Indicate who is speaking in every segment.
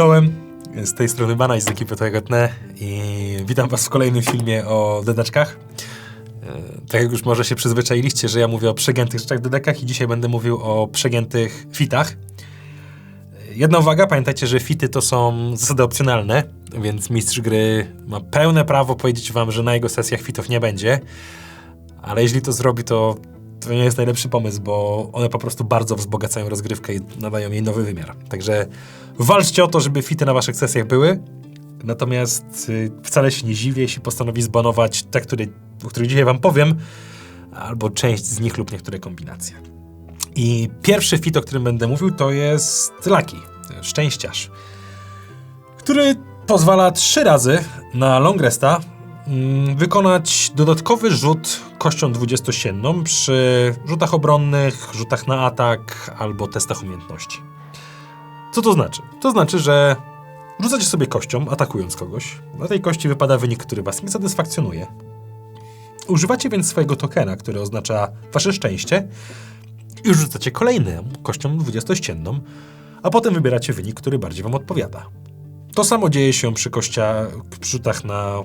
Speaker 1: Czołem, z tej strony Bana z ekipy Toyotne i witam was w kolejnym filmie o dedaczkach. E, Tak jak już może się przyzwyczailiście, że ja mówię o przegiętych rzeczach w dedekach i dzisiaj będę mówił o przegiętych fitach. Jedna uwaga, pamiętajcie, że fity to są zasady opcjonalne, więc mistrz gry ma pełne prawo powiedzieć wam, że na jego sesjach fitów nie będzie, ale jeśli to zrobi, to to nie jest najlepszy pomysł, bo one po prostu bardzo wzbogacają rozgrywkę i nadają jej nowy wymiar. Także walczcie o to, żeby fity na waszych sesjach były. Natomiast y, wcale się nie dziwię, jeśli postanowi zbanować te, które, o których dzisiaj wam powiem, albo część z nich lub niektóre kombinacje. I pierwszy fit, o którym będę mówił, to jest Lucky, szczęściarz, który pozwala trzy razy na long resta wykonać dodatkowy rzut kością 20-sienną przy rzutach obronnych, rzutach na atak albo testach umiejętności. Co to znaczy? To znaczy, że rzucacie sobie kością, atakując kogoś. Na tej kości wypada wynik, który was nie satysfakcjonuje. Używacie więc swojego tokena, który oznacza wasze szczęście i rzucacie kolejną kością 20-ścienną, a potem wybieracie wynik, który bardziej wam odpowiada. To samo dzieje się przy kościa, przy rzutach na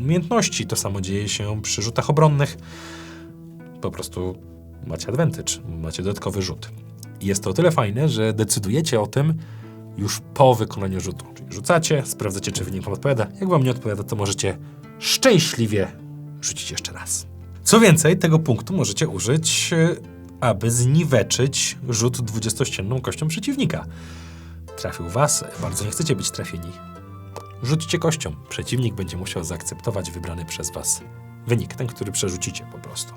Speaker 1: umiejętności, to samo dzieje się przy rzutach obronnych. Po prostu macie advantage, macie dodatkowy rzut. Jest to o tyle fajne, że decydujecie o tym już po wykonaniu rzutu. Czyli rzucacie, sprawdzacie, czy wynik wam odpowiada. Jak wam nie odpowiada, to możecie szczęśliwie rzucić jeszcze raz. Co więcej, tego punktu możecie użyć, e, aby zniweczyć rzut 20-ścienną kością przeciwnika. Trafił was, bardzo nie chcecie być trafieni. Rzućcie kością. Przeciwnik będzie musiał zaakceptować wybrany przez was wynik, ten, który przerzucicie po prostu.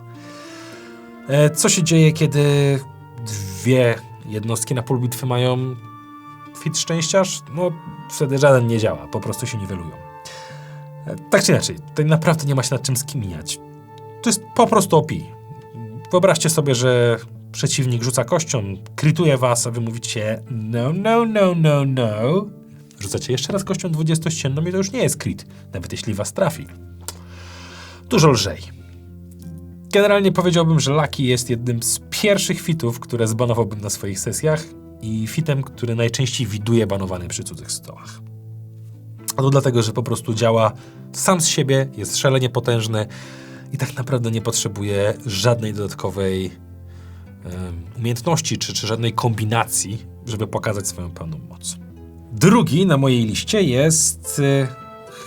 Speaker 1: E, Co się dzieje, kiedy dwie jednostki na polu bitwy mają fit szczęściarz? No, wtedy żaden nie działa, po prostu się niwelują. E, Tak czy inaczej, tutaj naprawdę nie ma się nad czym skminiać. To jest po prostu OP. Wyobraźcie sobie, że przeciwnik rzuca kością, krytuje was, a wy mówicie no, no, no, no, no. Rzucacie jeszcze raz kością 20-ścienną i to już nie jest crit, nawet jeśli was trafi. Dużo lżej. Generalnie powiedziałbym, że Lucky jest jednym z pierwszych fitów, które zbanowałbym na swoich sesjach i fitem, który najczęściej widuje banowany przy cudzych stołach. A to dlatego, że po prostu działa sam z siebie, jest szalenie potężny i tak naprawdę nie potrzebuje żadnej dodatkowej umiejętności czy, czy żadnej kombinacji, żeby pokazać swoją pełną moc. Drugi na mojej liście jest e,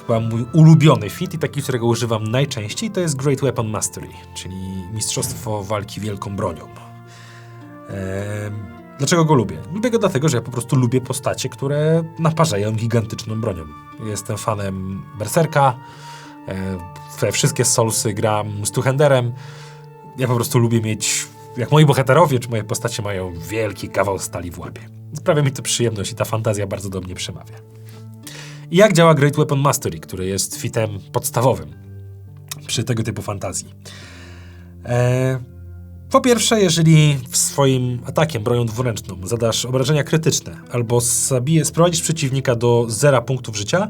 Speaker 1: chyba mój ulubiony fit i taki, którego używam najczęściej, to jest Great Weapon Mastery, czyli mistrzostwo walki wielką bronią. Em, Dlaczego go lubię? Lubię go dlatego, że ja po prostu lubię postacie, które naparzają gigantyczną bronią. Jestem fanem Berserka, e, we wszystkie Soulsy gram z Tuchenderem. Ja po prostu lubię mieć, jak moi bohaterowie czy moje postacie mają wielki kawał stali w łapie. Sprawia mi to przyjemność i ta fantazja bardzo do mnie przemawia. I jak działa Great Weapon Mastery, który jest fitem podstawowym przy tego typu fantazji? Eee, po pierwsze, jeżeli swoim atakiem bronią dwuręczną zadasz obrażenia krytyczne albo zabije, sprowadzisz przeciwnika do zera punktów życia,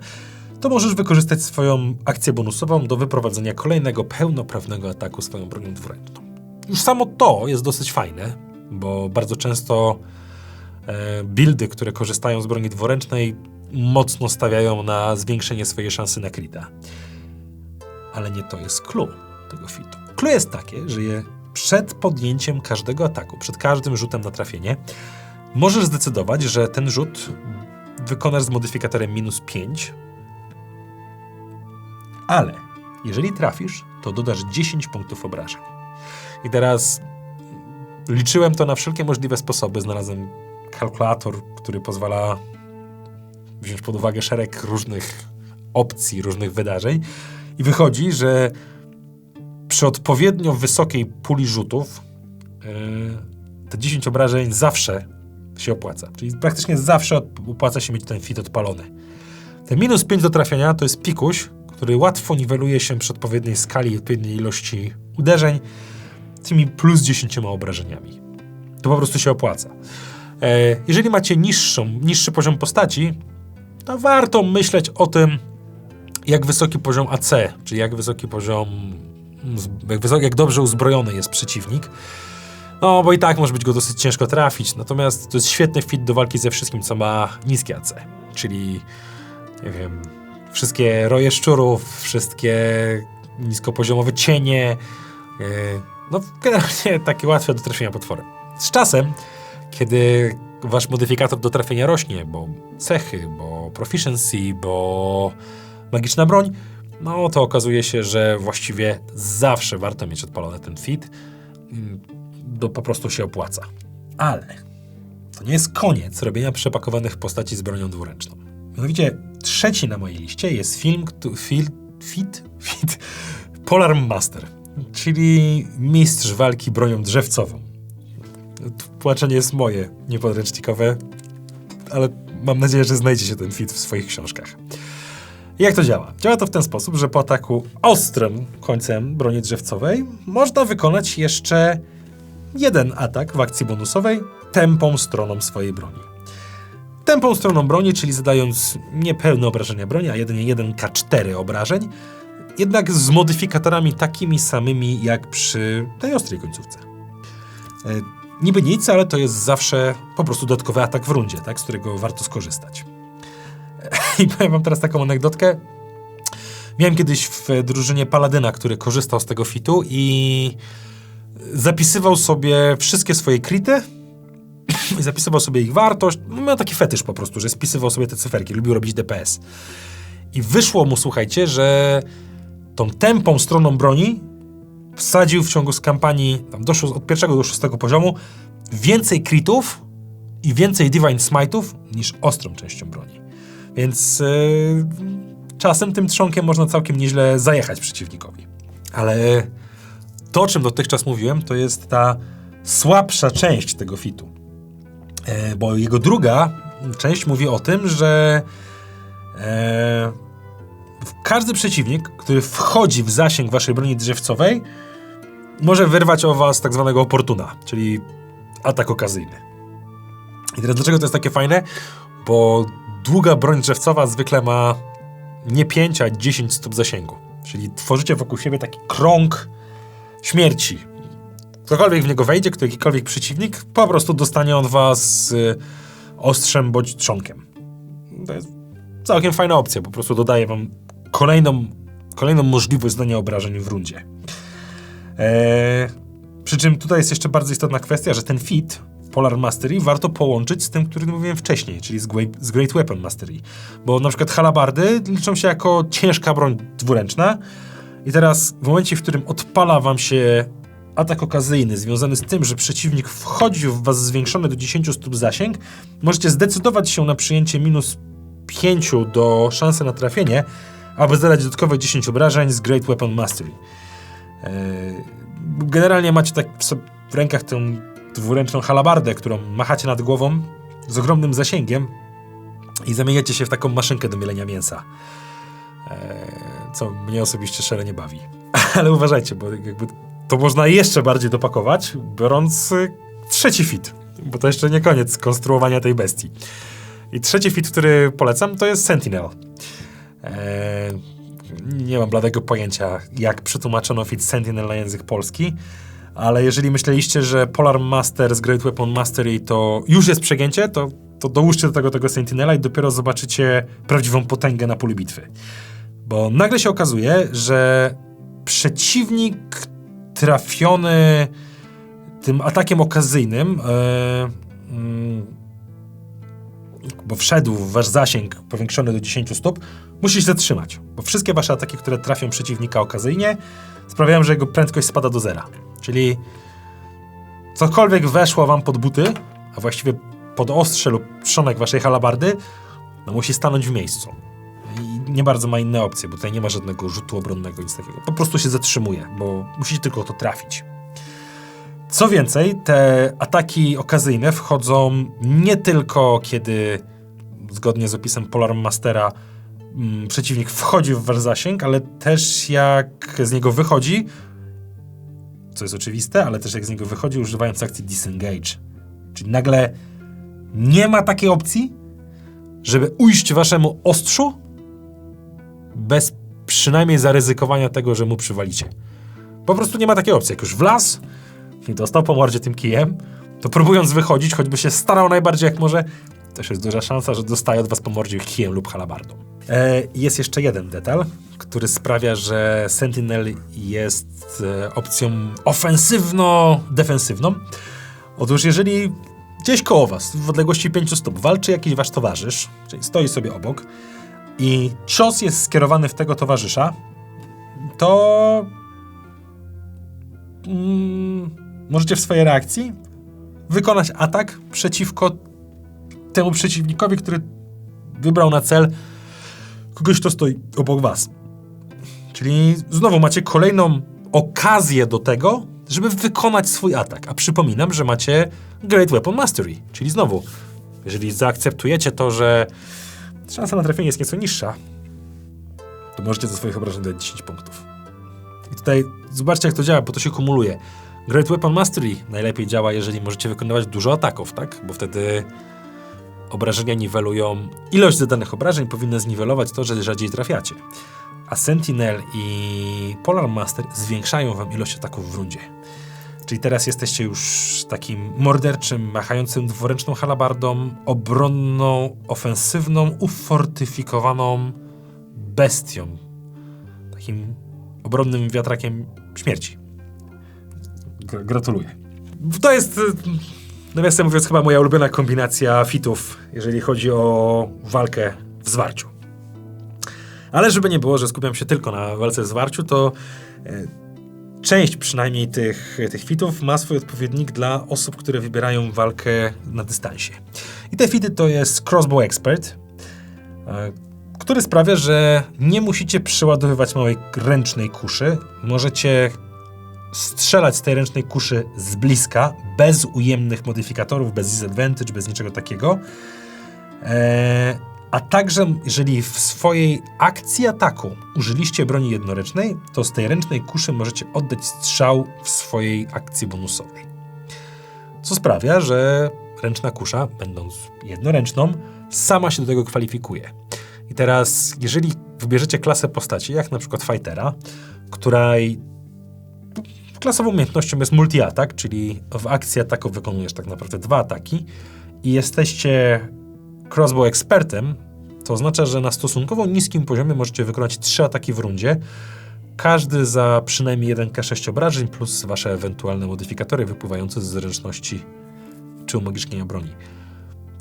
Speaker 1: to możesz wykorzystać swoją akcję bonusową do wyprowadzenia kolejnego pełnoprawnego ataku swoją bronią dwuręczną. Już samo to jest dosyć fajne, bo bardzo często e, buildy, które korzystają z broni dwuręcznej, mocno stawiają na zwiększenie swojej szansy na krita. Ale nie to jest clue tego fitu. Clue jest takie, że je przed podjęciem każdego ataku, przed każdym rzutem na trafienie, możesz zdecydować, że ten rzut wykonasz z modyfikatorem minus 5, ale jeżeli trafisz, to dodasz 10 punktów obrażeń. I teraz liczyłem to na wszelkie możliwe sposoby. Znalazłem kalkulator, który pozwala wziąć pod uwagę szereg różnych opcji, różnych wydarzeń. I wychodzi, że przy odpowiednio wysokiej puli rzutów yy, te 10 obrażeń zawsze się opłaca. Czyli praktycznie zawsze op- opłaca się mieć ten fit odpalony. Ten minus 5 do trafienia to jest pikuś, który łatwo niweluje się przy odpowiedniej skali i odpowiedniej ilości uderzeń tymi plus 10 obrażeniami. To po prostu się opłaca. E, jeżeli macie niższą, niższy poziom postaci, to warto myśleć o tym, jak wysoki poziom AC, czy jak wysoki poziom, jak, wysoki, jak dobrze uzbrojony jest przeciwnik, No, bo i tak może być go dosyć ciężko trafić, natomiast to jest świetny fit do walki ze wszystkim, co ma niskie AC. Czyli, nie wiem, wszystkie roje szczurów, wszystkie niskopoziomowe cienie, yy, no generalnie takie łatwe do trafienia potwory. Z czasem, kiedy wasz modyfikator do trafienia rośnie, bo cechy, bo proficiency, bo magiczna broń, no to okazuje się, że właściwie zawsze warto mieć odpalony ten fit. To po prostu się opłaca. Ale to nie jest koniec robienia przepakowanych postaci z bronią dwuręczną. Mianowicie trzeci na mojej liście jest film, fit, fit Polar Master, czyli mistrz walki bronią drzewcową. Płaczenie jest moje, niepodręcznikowe, ale mam nadzieję, że znajdzie się ten fit w swoich książkach. Jak to działa? Działa to w ten sposób, że po ataku ostrym końcem broni drzewcowej można wykonać jeszcze jeden atak w akcji bonusowej tempą stroną swojej broni. Tempą stroną broni, czyli zadając niepełne obrażenia broni, a jedynie 1k4 obrażeń, jednak z modyfikatorami takimi samymi jak przy tej ostrej końcówce. E, niby nic, ale to jest zawsze po prostu dodatkowy atak w rundzie, tak, z którego warto skorzystać. I powiem wam teraz taką anegdotkę. Miałem kiedyś w drużynie Paladyna, który korzystał z tego fitu i zapisywał sobie wszystkie swoje krity i zapisywał sobie ich wartość. Miał taki fetysz po prostu, że spisywał sobie te cyferki, lubił robić DPS. I wyszło mu, słuchajcie, że tą tempą stroną broni wsadził w ciągu z kampanii, tam od pierwszego do szóstego poziomu, więcej critów i więcej Divine Smite'ów niż ostrą częścią broni. Więc yy, czasem tym trzonkiem można całkiem nieźle zajechać przeciwnikowi. Ale to, o czym dotychczas mówiłem, to jest ta słabsza część tego fitu. E, bo jego druga część mówi o tym, że e, każdy przeciwnik, który wchodzi w zasięg waszej broni drzewcowej, może wyrwać o was tak zwanego oportuna, czyli atak okazyjny. I teraz dlaczego to jest takie fajne? Bo długa broń drzewcowa zwykle ma nie 5, a 10 stóp zasięgu. Czyli tworzycie wokół siebie taki krąg śmierci. Ktokolwiek w niego wejdzie, kto jakikolwiek przeciwnik, po prostu dostanie on was y, ostrzem bądź trzonkiem. To jest całkiem fajna opcja, po prostu dodaje wam kolejną, kolejną możliwość zdania obrażeń w rundzie. Eee, przy czym tutaj jest jeszcze bardzo istotna kwestia, że ten fit Polar Mastery warto połączyć z tym, który mówiłem wcześniej, czyli z z Great Weapon Mastery. Bo na przykład halabardy liczą się jako ciężka broń dwuręczna i teraz w momencie, w którym odpala wam się atak okazyjny związany z tym, że przeciwnik wchodzi w was zwiększony do 10 stóp zasięg, możecie zdecydować się na przyjęcie minus 5 do szansy na trafienie, aby zadać dodatkowe 10 obrażeń z Great Weapon Mastery. Eee, generalnie macie tak w rękach tę dwuręczną halabardę, którą machacie nad głową z ogromnym zasięgiem i zamieniacie się w taką maszynkę do mielenia mięsa. Eee, co mnie osobiście szalenie bawi. Ale uważajcie, bo jakby to można jeszcze bardziej dopakować, biorąc y, trzeci fit, bo to jeszcze nie koniec konstruowania tej bestii. I trzeci fit, który polecam, to jest Sentinel. Eee, nie mam bladego pojęcia, jak przetłumaczono fit Sentinel na język polski, ale jeżeli myśleliście, że Polar Master z Great Weapon Mastery to już jest przegięcie, to, to dołóżcie do tego tego Sentinela i dopiero zobaczycie prawdziwą potęgę na polu bitwy. Bo nagle się okazuje, że przeciwnik trafiony tym atakiem okazyjnym, e, mm, bo wszedł w wasz zasięg powiększony do 10 stóp, musi się zatrzymać. Bo wszystkie wasze ataki, które trafią przeciwnika okazyjnie, sprawiają, że jego prędkość spada do zera. Czyli cokolwiek weszło wam pod buty, a właściwie pod ostrze lub trzonek waszej halabardy, no musi stanąć w miejscu. I nie bardzo ma inne opcje, bo tutaj nie ma żadnego rzutu obronnego, nic takiego. Po prostu się zatrzymuje, bo musicie tylko to trafić. Co więcej, te ataki okazyjne wchodzą nie tylko kiedy, zgodnie z opisem Polar Mastera, przeciwnik wchodzi w wasz zasięg, ale też jak z niego wychodzi, co jest oczywiste, ale też jak z niego wychodzi, używając akcji disengage. Czyli nagle nie ma takiej opcji, żeby ujść waszemu ostrzu bez przynajmniej zaryzykowania tego, że mu przywalicie. Po prostu nie ma takiej opcji. Jak już w las, i dostał po mordzie tym kijem, to próbując wychodzić, choćby się starał najbardziej jak może, też jest duża szansa, że dostaje od was po mordzie kijem lub halabardą. E, jest jeszcze jeden detal, który sprawia, że Sentinel jest e, opcją ofensywno-defensywną. Otóż jeżeli gdzieś koło was, w odległości 5 stóp, walczy jakiś wasz towarzysz, czyli stoi sobie obok i cios jest skierowany w tego towarzysza, to mm, możecie w swojej reakcji wykonać atak przeciwko temu przeciwnikowi, który wybrał na cel kogoś, kto stoi obok was. Czyli znowu macie kolejną okazję do tego, żeby wykonać swój atak. A przypominam, że macie Great Weapon Mastery, czyli znowu, jeżeli zaakceptujecie to, że szansa na trafienie jest nieco niższa, to możecie do swoich obrażeń dać 10 punktów. I tutaj zobaczcie, jak to działa, bo to się kumuluje. Great Weapon Mastery najlepiej działa, jeżeli możecie wykonywać dużo ataków, tak? Bo wtedy obrażenia niwelują. Ilość zadanych obrażeń powinna zniwelować to, że rzadziej trafiacie. A Sentinel i Polar Master zwiększają wam ilość ataków w rundzie. Czyli teraz jesteście już takim morderczym, machającym dwuręczną halabardą, obronną, ofensywną, ufortyfikowaną bestią. Takim obronnym wiatrakiem śmierci. Gr- gratuluję. To jest, nawiasem mówiąc, chyba moja ulubiona kombinacja fitów, jeżeli chodzi o walkę w zwarciu. Ale żeby nie było, że skupiam się tylko na walce w zwarciu, to e, część przynajmniej tych, tych fitów ma swój odpowiednik dla osób, które wybierają walkę na dystansie. I te fity to jest Crossbow Expert, e, który sprawia, że nie musicie przeładowywać małej ręcznej kuszy. Możecie strzelać z tej ręcznej kuszy z bliska, bez ujemnych modyfikatorów, bez disadvantage, bez niczego takiego. Eee, a także, jeżeli w swojej akcji ataku użyliście broni jednoręcznej, to z tej ręcznej kuszy możecie oddać strzał w swojej akcji bonusowej. Co sprawia, że ręczna kusza, będąc jednoręczną, sama się do tego kwalifikuje. I teraz, jeżeli wybierzecie klasę postaci, jak na przykład Fightera, której klasową umiejętnością jest multi-atak, czyli w akcji ataku wykonujesz tak naprawdę dwa ataki i jesteście crossbow ekspertem, to oznacza, że na stosunkowo niskim poziomie możecie wykonać trzy ataki w rundzie, każdy za przynajmniej 1k6 obrażeń plus wasze ewentualne modyfikatory wypływające z zręczności czy umagicznienia broni.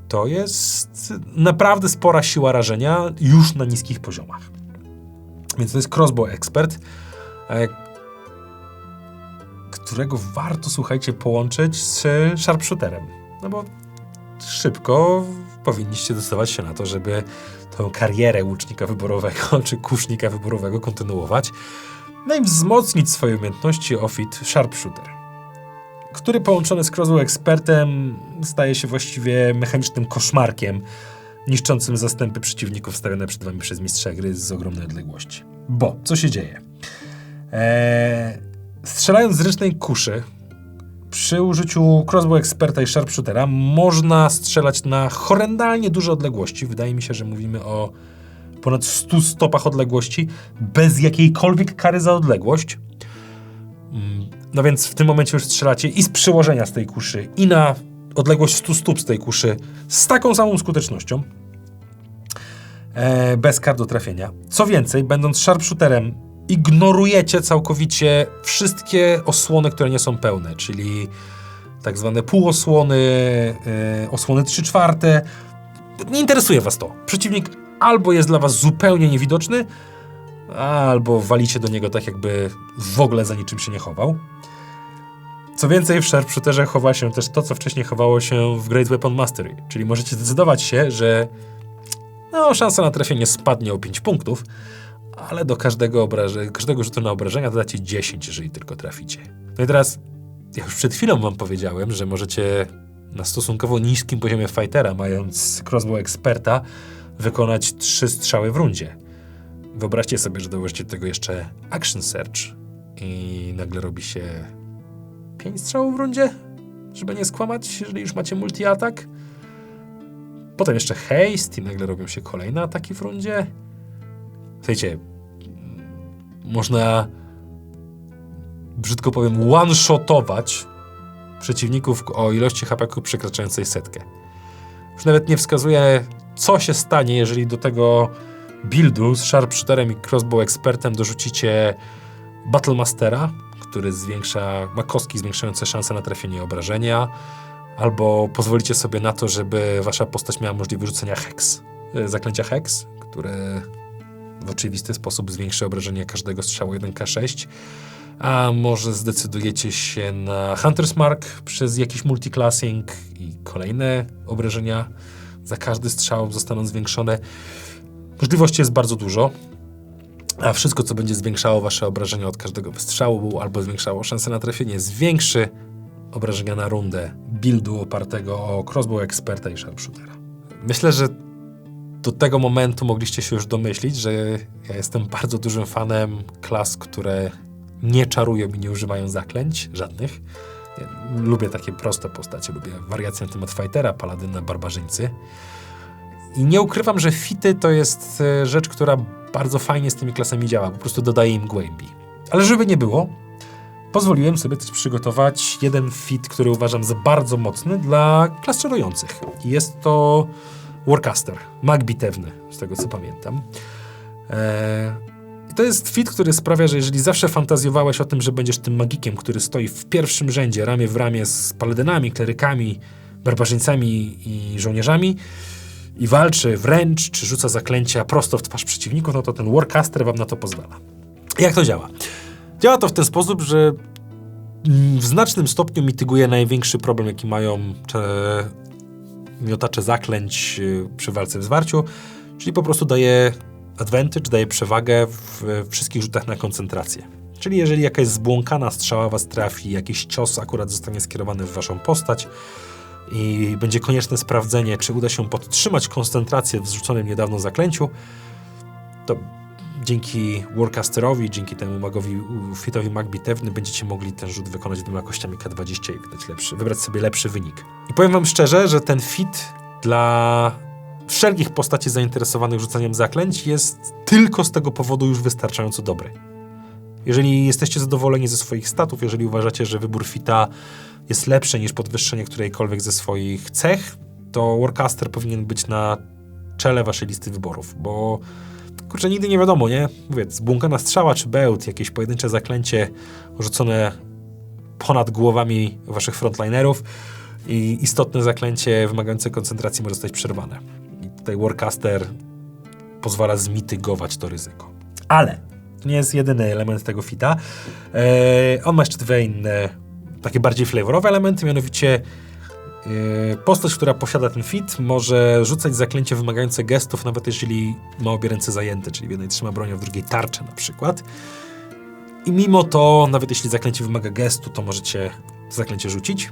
Speaker 1: To jest naprawdę spora siła rażenia już na niskich poziomach. Więc to jest crossbow expert, e, którego warto, słuchajcie, połączyć z sharpshooterem. No bo szybko powinniście dostawać się na to, żeby tą karierę łucznika wyborowego czy kusznika wyborowego kontynuować, no i wzmocnić swoje umiejętności o fit sharpshooter, który połączony z Crossbow Expertem staje się właściwie mechanicznym koszmarkiem, niszczącym zastępy przeciwników stawiane przed wami przez mistrza gry z ogromnej odległości. Bo, co się dzieje? Eee, strzelając z ręcznej kuszy, przy użyciu crossbow experta i sharpshootera można strzelać na horrendalnie duże odległości. Wydaje mi się, że mówimy o ponad 100 stopach odległości, bez jakiejkolwiek kary za odległość. Mm, No więc w tym momencie już strzelacie i z przyłożenia z tej kuszy, i na odległość 100 stóp z tej kuszy z taką samą skutecznością. E, bez kar do trafienia. Co więcej, będąc sharpshooterem, ignorujecie całkowicie wszystkie osłony, które nie są pełne, czyli tak zwane półosłony, e, osłony 3 czwarte. Nie interesuje was to. Przeciwnik albo jest dla was zupełnie niewidoczny, albo walicie do niego tak, jakby w ogóle za niczym się nie chował. Co więcej, w Sharpshooterze chowa się też to, co wcześniej chowało się w Great Weapon Mastery, czyli możecie zdecydować się, że no, szansa na trafienie spadnie o 5 punktów, ale do każdego, obraże, każdego rzutu na obrażenia dodacie 10, jeżeli tylko traficie. No i teraz, ja już przed chwilą wam powiedziałem, że możecie na stosunkowo niskim poziomie fightera, mając crossbow eksperta, wykonać 3 strzały w rundzie. Wyobraźcie sobie, że dołożycie do tego jeszcze action search i nagle robi się 5 strzałów w rundzie, żeby nie skłamać, jeżeli już macie multi-atak. Potem jeszcze haste i nagle robią się kolejne ataki w rundzie. Słuchajcie, można, brzydko powiem, one-shotować przeciwników o ilości HP przekraczającej setkę. Już nawet nie wskazuje, co się stanie, jeżeli do tego buildu z Sharpshooterem i Crossbow Expertem dorzucicie Battlemastera, który zwiększa, ma kostki zwiększające szanse na trafienie obrażenia, albo pozwolicie sobie na to, żeby wasza postać miała możliwość rzucenia hex, e, zaklęcia hex, które w oczywisty sposób zwiększy obrażenie każdego strzału 1k6. A może zdecydujecie się na Hunter's Mark przez jakiś multiclassing i kolejne obrażenia za każdy strzał zostaną zwiększone. Możliwości jest bardzo dużo, a wszystko, co będzie zwiększało wasze obrażenia od każdego wystrzału albo zwiększało szanse na trafienie, zwiększy obrażenia na rundę buildu opartego o crossbow experta i sharpshootera. Myślę, że do tego momentu mogliście się już domyślić, że ja jestem bardzo dużym fanem klas, które nie czarują i nie używają zaklęć żadnych. Lubię takie proste postacie, lubię wariacje na temat fightera, paladyna, barbarzyńcy. I nie ukrywam, że fity to jest e, rzecz, która bardzo fajnie z tymi klasami działa, po prostu dodaje im głębi. Ale żeby nie było, pozwoliłem sobie też przygotować jeden fit, który uważam za bardzo mocny dla klas czarujących. Jest to Warcaster, mag bitewny, z tego co pamiętam. Eee, to jest fit, który sprawia, że jeżeli zawsze fantazjowałeś o tym, że będziesz tym magikiem, który stoi w pierwszym rzędzie, ramię w ramię z paladynami, klerykami, barbarzyńcami i żołnierzami i walczy wręcz, czy rzuca zaklęcia prosto w twarz przeciwników, no to ten Warcaster wam na to pozwala. Jak to działa? Działa to w ten sposób, że w znacznym stopniu mityguje największy problem, jaki mają miotacze zaklęć y, przy walce w zwarciu, czyli po prostu daje advantage, daje przewagę w wszystkich rzutach na koncentrację. Czyli jeżeli jakaś zbłąkana strzała was trafi, jakiś cios akurat zostanie skierowany w waszą postać i będzie konieczne sprawdzenie, czy uda się podtrzymać koncentrację w zrzuconym niedawno zaklęciu, to dzięki Warcasterowi, dzięki temu magowi, fitowi mag bitewny będziecie mogli ten rzut wykonać dwoma kościami K20 i wydać lepszy, wybrać sobie lepszy wynik. I powiem wam szczerze, że ten fit dla wszelkich postaci zainteresowanych rzucaniem zaklęć jest tylko z tego powodu już wystarczająco dobry. Jeżeli jesteście zadowoleni ze swoich statów, jeżeli uważacie, że wybór fita jest lepszy niż podwyższenie którejkolwiek ze swoich cech, to Warcaster powinien być na czele waszej listy wyborów, bo kurczę, nigdy nie wiadomo, nie? Mówię, zbłąkana strzała czy bełt, jakieś pojedyncze zaklęcie rzucone ponad głowami waszych frontlinerów i istotne zaklęcie wymagające koncentracji może zostać przerwane. I tutaj Warcaster pozwala zmitygować to ryzyko. Ale to nie jest jedyny element tego fita. Eee, on ma jeszcze dwie inne, takie bardziej flavorowe elementy, mianowicie postać, która posiada ten fit, może rzucać zaklęcie wymagające gestów, nawet jeżeli ma obie ręce zajęte, czyli w jednej trzyma bronią, a w drugiej tarczę na przykład. I mimo to, nawet jeśli zaklęcie wymaga gestu, to możecie zaklęcie rzucić.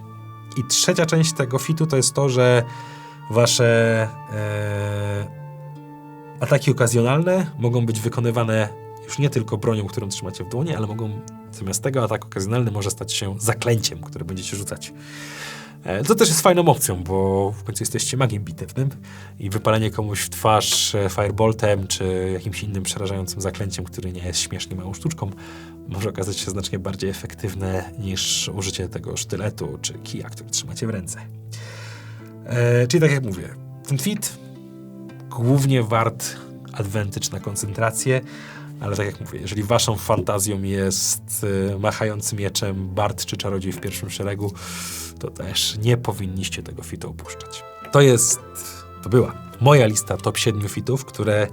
Speaker 1: I trzecia część tego fitu to jest to, że wasze e, ataki okazjonalne mogą być wykonywane już nie tylko bronią, którą trzymacie w dłoni, ale mogą zamiast tego atak okazjonalny może stać się zaklęciem, które będziecie rzucać. E, to też jest fajną opcją, bo w końcu jesteście magiem bitewnym i wypalenie komuś w twarz e, fireboltem czy jakimś innym przerażającym zaklęciem, który nie jest śmiesznie małą sztuczką, może okazać się znacznie bardziej efektywne niż użycie tego sztyletu czy kija, który trzymacie w ręce. E, czyli tak jak mówię, ten fit głównie wart advantage na koncentrację, ale tak jak mówię, jeżeli waszą fantazją jest y, machający mieczem Bart czy czarodziej w pierwszym szeregu, to też nie powinniście tego fitu opuszczać. To jest, to była moja lista top 7 fitów, które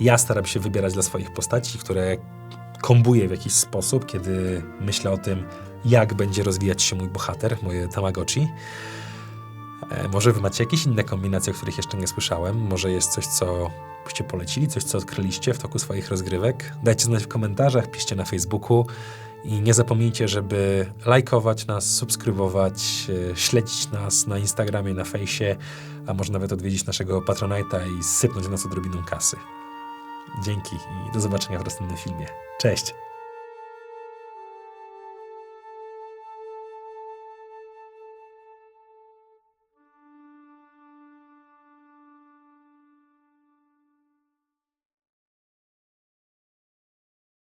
Speaker 1: ja staram się wybierać dla swoich postaci, które kombuję w jakiś sposób, kiedy myślę o tym, jak będzie rozwijać się mój bohater, moje Tamagotchi. E, może wy macie jakieś inne kombinacje, o których jeszcze nie słyszałem. Może jest coś, co byście polecili, coś, co odkryliście w toku swoich rozgrywek. Dajcie znać w komentarzach, piszcie na Facebooku i nie zapomnijcie, żeby lajkować nas, subskrybować, e, śledzić nas na Instagramie, na fejsie, a może nawet odwiedzić naszego Patronite'a i sypnąć nas odrobiną kasy. Dzięki i do zobaczenia w następnym filmie. Cześć!